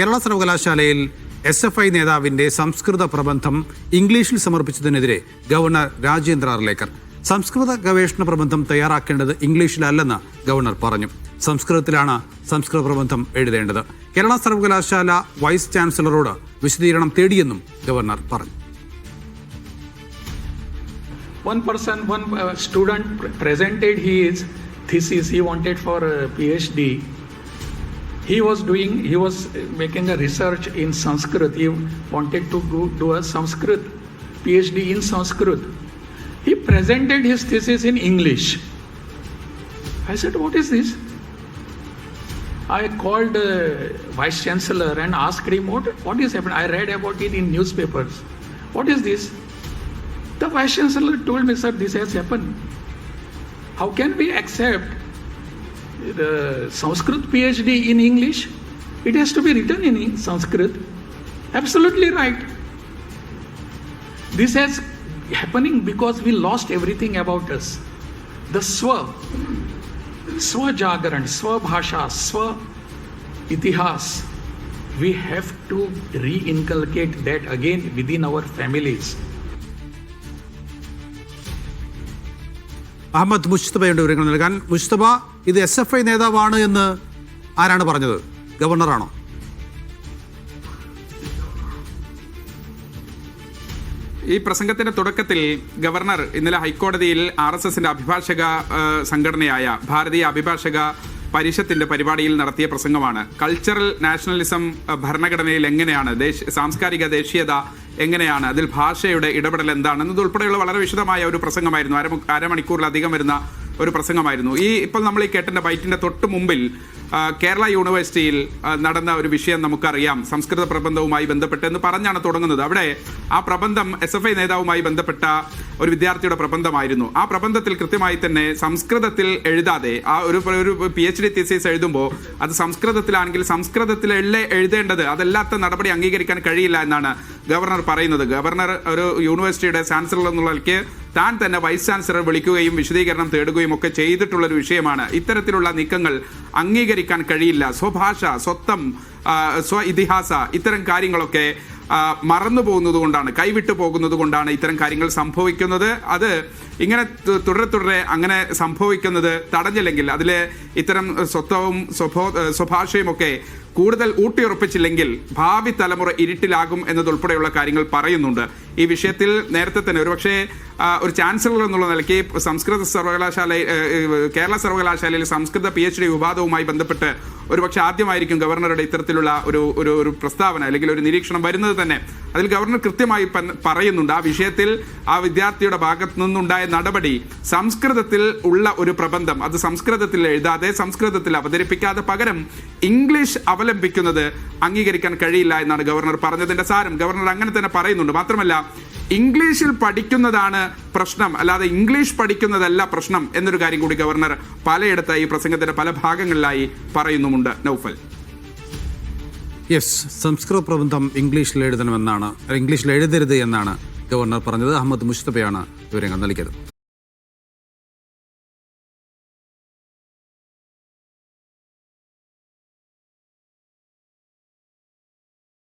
കേരള സർവകലാശാലയിൽ S F I നേതാവിന്റെ സംസ്കൃത പ്രബന്ധം ഇംഗ്ലീഷിൽ സമർപ്പിച്ചതിനെതിരെ ഗവർണർ രാജേന്ദ്ര അർലേക്കർ സംസ്കൃത ഗവേഷണ പ്രബന്ധം തയ്യാറാക്കേണ്ടത് ഇംഗ്ലീഷിലല്ലെന്ന് ഗവർണർ പറഞ്ഞു. സംസ്കൃതത്തിലാണ് സംസ്കൃത പ്രബന്ധം എഴുതേണ്ടത്. കേരള സർവകലാശാല വൈസ് ചാൻസലറോട് വിശദീകരണം തേടിയെന്നും ഗവർണർ പറഞ്ഞു. One person one uh, student pre- presented his thesis he wanted for a phd he was doing he was making a research in sanskrit he wanted to go, do a sanskrit phd in sanskrit he presented his thesis in english i said what is this I called uh, vice chancellor and asked him what, what is happening. I read about it in newspapers. What is this? The vice chancellor told me, sir, this has happened. How can we accept the Sanskrit PhD in English? It has to be written in Sanskrit. Absolutely right. This has happening because we lost everything about us. The Swa, Swajagaran, Swabhasha, Swa Itihas. We have to re-inculcate that again within our families. Ahmed മുഷ്തബയുടെ വിവരങ്ങൾ നൽകാൻ. മുഷ്തബ ഇത് S F I നേതാവാണ് എന്ന് ആരാണ് പറഞ്ഞത്? ഗവർണറാണോ? ഈ പ്രസംഗത്തിന്റെ തുടക്കത്തിൽ ഗവർണർ ഇന്നലെ ഹൈക്കോടതിയിൽ ആർ എസ് എസിന്റെ അഭിഭാഷക സംഘടനയായ ഭാരതീയ അഭിഭാഷക പരിഷത്തിന്റെ പരിപാടിയിൽ നടത്തിയ പ്രസംഗമാണ്. കൾച്ചറൽ നാഷണലിസം ഭരണഘടനയിൽ എങ്ങനെയാണ് സാംസ്കാരിക ദേശീയത എങ്ങനെയാണ് അതിൽ ഭാഷയുടെ ഇടപെടൽ എന്താണ് എന്നതുൾപ്പെടെയുള്ള വളരെ വിശദമായ ഒരു പ്രസംഗമായിരുന്നു. അര അരമണിക്കൂറിലധികം വരുന്ന ഒരു പ്രസംഗമായിരുന്നു. ഈ ഇപ്പോൾ നമ്മൾ ഈ കേട്ടിന്റെ ബൈറ്റിന്റെ തൊട്ട് മുമ്പിൽ കേരള യൂണിവേഴ്സിറ്റിയിൽ നടന്ന ഒരു വിഷയം നമുക്കറിയാം. സംസ്കൃത പ്രബന്ധവുമായി ബന്ധപ്പെട്ട് എന്ന് പറഞ്ഞാണ് തുടങ്ങുന്നത്. അവിടെ ആ പ്രബന്ധം എസ് എഫ് ഐ നേതാവുമായി ബന്ധപ്പെട്ട ഒരു വിദ്യാർത്ഥിയുടെ പ്രബന്ധമായിരുന്നു. ആ പ്രബന്ധത്തിൽ കൃത്യമായി തന്നെ സംസ്കൃതത്തിൽ എഴുതാതെ ആ ഒരു പി എച്ച് ഡി തീസീസ് എഴുതുമ്പോൾ അത് സംസ്കൃതത്തിലാണെങ്കിൽ സംസ്കൃതത്തിലല്ലേ എഴുതേണ്ടത്? അതല്ലാത്ത നടപടി അംഗീകരിക്കാൻ കഴിയില്ല എന്നാണ് ഗവർണർ പറയുന്നത്. ഗവർണർ ഒരു യൂണിവേഴ്സിറ്റിയുടെ ചാൻസലർ എന്നുള്ള നിലയ്ക്ക് താൻ തന്നെ വൈസ് ചാൻസലർ വിളിക്കുകയും വിശദീകരണം തേടുകയും ഒക്കെ ചെയ്തിട്ടുള്ള ഒരു വിഷയമാണ്. ഇത്തരത്തിലുള്ള നീക്കങ്ങൾ അംഗീകരിക്കാൻ കഴിയില്ല. സ്വഭാഷ സ്വത്തം സ്വ ഇതിഹാസ ഇത്തരം കാര്യങ്ങളൊക്കെ മറന്നു പോകുന്നത് കൊണ്ടാണ് കൈവിട്ടു പോകുന്നത് കൊണ്ടാണ് ഇത്തരം കാര്യങ്ങൾ സംഭവിക്കുന്നത്. അത് ഇങ്ങനെ തുടരെ തുടരെ അങ്ങനെ സംഭവിക്കുന്നത് തടഞ്ഞില്ലെങ്കിൽ അതിലെ ഇത്തരം സ്വത്വവും സ്വഭോ സ്വഭാഷയും ഒക്കെ കൂടുതൽ ഊട്ടിയുറപ്പിച്ചില്ലെങ്കിൽ ഭാവി തലമുറ ഇരുട്ടിലാകും എന്നതുൾപ്പെടെയുള്ള കാര്യങ്ങൾ പറയുന്നുണ്ട്. ഈ വിഷയത്തിൽ നേരത്തെ തന്നെ ഒരുപക്ഷെ ഒരു ചാൻസലർ എന്നുള്ള നിലയ്ക്ക് സംസ്കൃത സർവകലാശാല കേരള സർവകലാശാലയിൽ സംസ്കൃത പി എച്ച് ഡി വിവാദവുമായി ബന്ധപ്പെട്ട് ഒരുപക്ഷെ ആദ്യമായിരിക്കും ഗവർണറുടെ ഇത്തരത്തിലുള്ള ഒരു ഒരു പ്രസ്താവന അല്ലെങ്കിൽ ഒരു നിരീക്ഷണം വരുന്നത് തന്നെ. അതിൽ ഗവർണർ കൃത്യമായി പറയുന്നുണ്ട്. ആ വിഷയത്തിൽ ആ വിദ്യാർത്ഥിയുടെ ഭാഗത്തു നിന്നുണ്ടായ നടപടി സംസ്കൃതത്തിൽ ഉള്ള ഒരു പ്രബന്ധം. അത് സംസ്കൃതത്തിൽ എഴുതാതെ സംസ്കൃതത്തിൽ അവതരിപ്പിക്കാതെ പകരം ഇംഗ്ലീഷ് അവലംബിക്കുന്നത് അംഗീകരിക്കാൻ കഴിയില്ല എന്നാണ് ഗവർണർ പറഞ്ഞതിന്റെ സാരം. ഗവർണർ അങ്ങനെ തന്നെ പറയുന്നുണ്ട്. മാത്രമല്ല ഇംഗ്ലീഷിൽ പഠിക്കുന്നതാണ് പ്രശ്നം. അല്ലാതെ ഇംഗ്ലീഷ് പഠിക്കുന്നതല്ല പ്രശ്നം എന്നൊരു കാര്യം കൂടി ഗവർണർ പലയിടത്തായി പ്രസംഗത്തിന്റെ പല ഭാഗങ്ങളിലായി പറയുന്നുമുണ്ട്. നൗഫൽ. യെസ് സംസ്കൃത പ്രബന്ധം ഇംഗ്ലീഷിൽ എഴുതണമെന്നാണ് ഇംഗ്ലീഷിൽ എഴുതരുത് എന്നാണ് ഗവർണർ പറഞ്ഞത്. അഹമ്മദ് മുസ്തഫയാണ് വിവരങ്ങൾ നൽകിയത്.